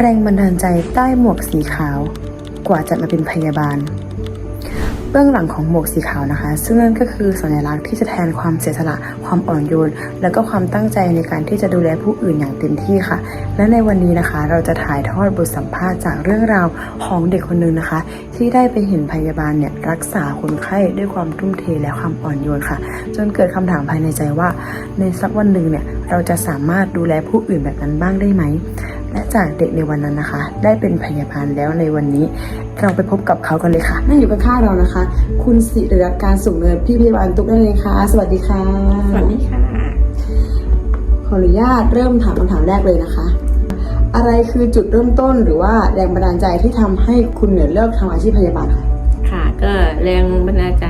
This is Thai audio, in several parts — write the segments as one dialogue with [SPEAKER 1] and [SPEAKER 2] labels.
[SPEAKER 1] แรงบันดาลใจใต้หมวกสีขาว กว่าจะมาเป็นพยาบาล เบื้องหลังของหมวกสีขาวนะคะ ซึ่งนั่นก็คือสัญลักษณ์ที่จะแทนความเสียสละ ความอ่อนโยน และก็ความตั้งใจในการที่จะดูแลผู้อื่นอย่างเต็มที่ค่ะ และในวันนี้นะคะ เราจะถ่ายทอดบทสัมภาษณ์จากเรื่องราวของเด็กคนหนึ่งนะคะ ที่ได้ไปเห็นพยาบาลเนี่ยรักษาคนไข้ด้วยความทุ่มเทและความอ่อนโยนค่ะ จนเกิดคำถามภายในใจว่า ในสักวันหนึ่งเนี่ยเราจะสามารถดูแลผู้อื่นแบบนั้นบ้างได้ไหม และจากเด็กในวันนั้นนะคะ ได้เป็นพยาบาลแล้วในวันนี้ เราไปพบกับเขากันเลยค่ะนั่งอยู่ข้างๆเรานะคะ คุณสิริรัตน์การสุขเนินพี่พยาบาลตุ๊กนั่นเองค่ะ สวัสดีค่ะ
[SPEAKER 2] สวัสดีค่ะ
[SPEAKER 1] ขออนุญาตเริ่มถามคำถามแรกเลยนะคะ อะไรคือจุดเริ่มต้นหรือว่าแรงบันดาลใจที่ทำให้คุณเหนือเลิกทำอาชีพพยาบาลค่ะ
[SPEAKER 2] ค่ะ ก็แรงบันดาลใจ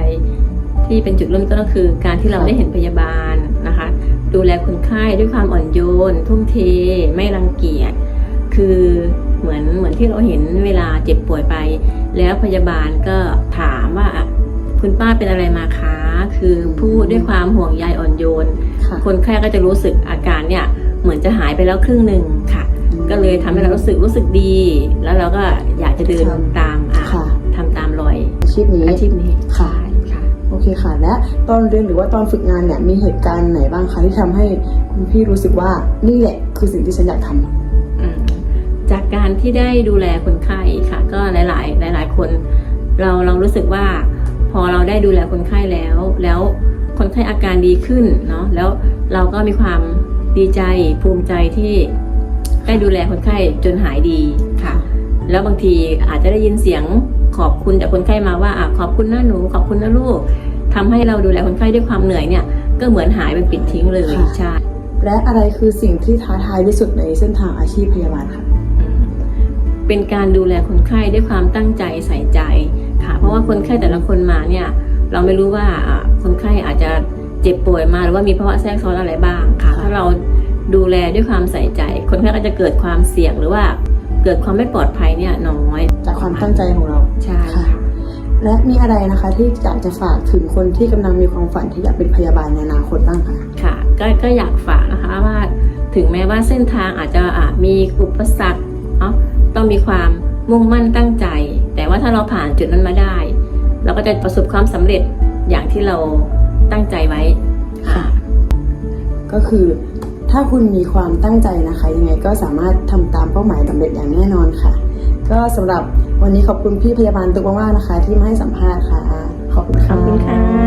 [SPEAKER 2] ที่เป็นจุดเริ่มต้นก็คือ การที่เรา
[SPEAKER 1] ค่ะ
[SPEAKER 2] ได้เห็นพยาบาลนะคะ ดูแลคนไข้ด้วยความอ่อนโยน ทุ่มเท ไม่รังเกียจ คือเหมือนเหมือนที่เราเห็นเวลาเจ็บป่วยไป แล้วพยาบาลก็ถามว่าอะคุณป้าเป็นอะไรมาคะ คือพูดด้วยความห่วงใยอ่อนโยน
[SPEAKER 1] ค่ะ
[SPEAKER 2] คนไข้ก็จะรู้สึกอาการเนี่ยเหมือนจะหายไปแล้วครึ่งหนึ่งค่ะ ก็เลยทำให้เรารู้สึกรู้สึกดี แล้วเราก็อยากจะเดิน
[SPEAKER 1] ครับ
[SPEAKER 2] ตามอะ
[SPEAKER 1] ค่ะ
[SPEAKER 2] ทำตามรอย
[SPEAKER 1] อาชีพนี้
[SPEAKER 2] อาชีพนี้
[SPEAKER 1] ค่ะ
[SPEAKER 2] ใช่ค่ะ
[SPEAKER 1] โอเคค่ะ และตอนเรียนหรือว่าตอนฝึกงานเนี่ยมีเหตุการณ์ไหนบ้างคะที่ทำให้คุณพี่รู้สึกว่านี่แหละคือสิ่งที่ฉันอยากทำ
[SPEAKER 2] อืม จากการที่ได้ดูแลคนไข้ค่ะ ก็หลาย ๆ หลาย ๆ คนเราเรารู้สึกว่าพอเราได้ดูแลคนไข้แล้ว แล้วคนไข้อาการดีขึ้นเนาะแล้วเราก็มีความดีใจภูมิใจที่ได้ดูแลคนไข้จนหายดีค่ะ แล้วบางทีอาจจะได้ยินเสียงขอบคุณจากคนไข้มาว่าอะขอบคุณนะหนูขอบคุณนะลูกทำให้เราดูแลคนไข้ด้วยความเหนื่อยเนี่ย ก็เหมือนหายเป็นปิดทิ้งเลย
[SPEAKER 1] ค่ะ
[SPEAKER 2] ใช่
[SPEAKER 1] และอะไรคือสิ่งที่ท้าทายที่สุดในเส้นทางอาชีพพยาบาลค่ะ
[SPEAKER 2] อืม เป็นการดูแลคนไข้ด้วยความตั้งใจใส่ใจค่ะ เพราะว่าคนไข้แต่ละคนมาเนี่ยเราไม่รู้ว่าอะคนไข้อาจจะเจ็บป่วยมาหรือว่ามีภาวะแทรกซ้อนอะไรบ้างค่ะ
[SPEAKER 1] ค่ะ
[SPEAKER 2] ถ้าเราดูแลด้วยความใส่ใจ คนไข้ก็จะเกิดความเสี่ยงหรือว่าเกิดความไม่ปลอดภัยเนี่ยน้อย
[SPEAKER 1] จากความตั้งใจของเรา
[SPEAKER 2] ใช่
[SPEAKER 1] ค่ะ และมีอะไรนะคะที่อยากจะฝากถึงคนที่กำลังมีความฝันที่อยากเป็นพยาบาลในอนาคตบ้างคะ
[SPEAKER 2] ค่ะก็ก็อยากฝากนะคะว่าถึงแม้ว่าเส้นทางอาจจะอะมีอุปสรรคเนาะ ต้องมีความมุ่งมั่นตั้งใจ แต่ว่าถ้าเราผ่านจุดนั้นมาได้ เราก็จะประสบความสำเร็จอย่างที่เราตั้งใจไว้
[SPEAKER 1] ค่ะ ก็คือถ้าคุณมีความตั้งใจนะคะ ยังไงก็สามารถทำตามเป้าหมายสำเร็จอย่างแน่นอนค่ะ ก็สำหรับวันนี้ขอบคุณพี่พยาบาลตุ๊กมากๆนะคะ ที่มาให้สัมภาษณ์ค่ะ ขอบคุณ
[SPEAKER 2] ข
[SPEAKER 1] ค่ะ
[SPEAKER 2] อบคุณค่ะ